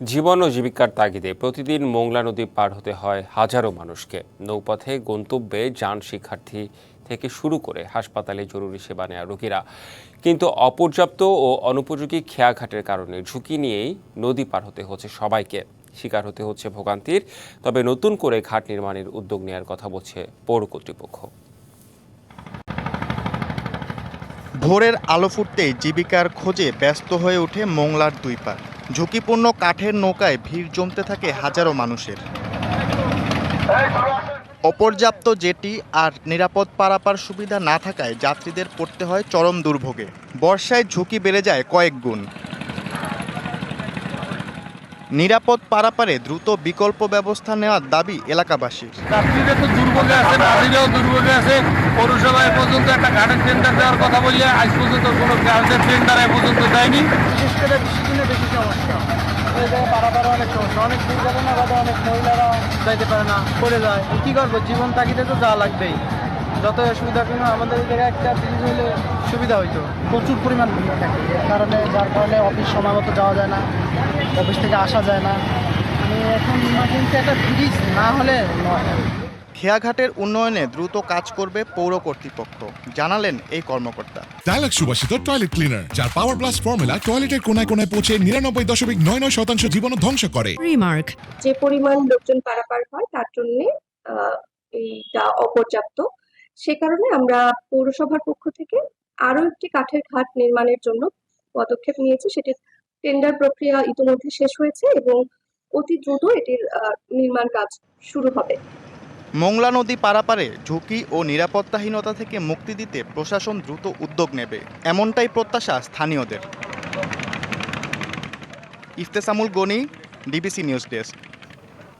জীবন ও জীবিকার তাগিদে প্রতিদিন মোংলা নদী পার হতে হয় হাজারো মানুষকে। নৌপথে গন্তব্যে যান শিক্ষার্থী থেকে শুরু করে হাসপাতালে জরুরি সেবা নেওয়া রোগীরা। কিন্তু অপর্যাপ্ত ও অনুপযোগী খেয়াঘাটের কারণে ঝুঁকি নিয়েই নদী পার হতে হচ্ছে সবাইকে। শিকার হতে হচ্ছে ভোগান্তির, তবে নতুন করে ঘাট নির্মাণের উদ্যোগ নেওয়ার কথা বলছে পৌর কর্তৃপক্ষ। ভোরের আলো ফুটতেই জীবিকার খোঁজে ব্যস্ত হয়ে ওঠে মোংলার দুই পার ঝুঁকিপূর্ণ কাঠের নৌকায় ভিড় জমতে থাকে হাজারো মানুষের। অপর্যাপ্ত জেটি আর নিরাপদ পারাপার সুবিধা না থাকায় যাত্রীদের পড়তে হয় চরম দুর্ভোগে। বর্ষায় ঝুঁকি বেড়ে যায় কয়েক গুণ। নিরাপদ পারাপারে দ্রুত বিকল্প ব্যবস্থা নেওয়ার দাবি এলাকাবাসীর। যাত্রীরা তো দুর্ভোগে আছে বাসীরাও দুর্ভোগে আছে। পৌরসভা এ পর্যন্ত একটা ঘাটের টেন্ডার দেওয়ার কথা বললে আজ পর্যন্ত কোনো ঘাটের টেন্ডার এ পর্যন্ত দেয়নি বিশেষ করে বেশি সমস্যা। পারাপার অনেক সমস্যা। অনেক দূর যাবে না অনেক মহিলারা যাইতে পারে না পড়ে যায়। কী করব? জীবন তাগিদে তো যাওয়া লাগবেই। যত অসুবিধা কিন্তু আমাদের জায়গায় একটা ব্রিজ হলে সুবিধা হইতো। প্রচুর পরিমাণ ভিড় থাকে। কারণে যার কারণে অফিস সময় মতো যাওয়া যায় না অফিস থেকে আসা যায় না। মানে এখন ইমার্জেন্সি একটা ব্রিজ না হলে নয়। খেয়াঘাটের উন্নয়নে দ্রুত কাজ করবে পৌর কর্তৃপক্ষ জানালেন এই কর্মকর্তা। ডায়লগ সুবাসিত টয়লেট ক্লিনার যার পাওয়ার প্লাস ফর্মুলা টয়লেটের কোনায় কোনায় পৌঁছে নিরানব্বই দশমিক নয় নয় শতাংশ জীবন ধ্বংস করে। রিমার্ক যে পরিমাণ লোকজন পারাপার হয় তার জন্য এইটা অপর্যাপ্ত। সে কারণে আমরা পৌরসভার পক্ষ থেকে আরও একটি কাঠের ঘাট নির্মাণের জন্য পদক্ষেপ নিয়েছে। সেটির টেন্ডার প্রক্রিয়া ইতিমধ্যে শেষ হয়েছে এবং অতি দ্রুত এটির নির্মাণ কাজ শুরু হবে। মোংলা নদী পারাপারে ঝুঁকি ও নিরাপত্তাহীনতা থেকে মুক্তি দিতে প্রশাসন দ্রুত উদ্যোগ নেবে, এমনটাই প্রত্যাশা স্থানীয়দের। Iftesamul Gani, DBC news desk.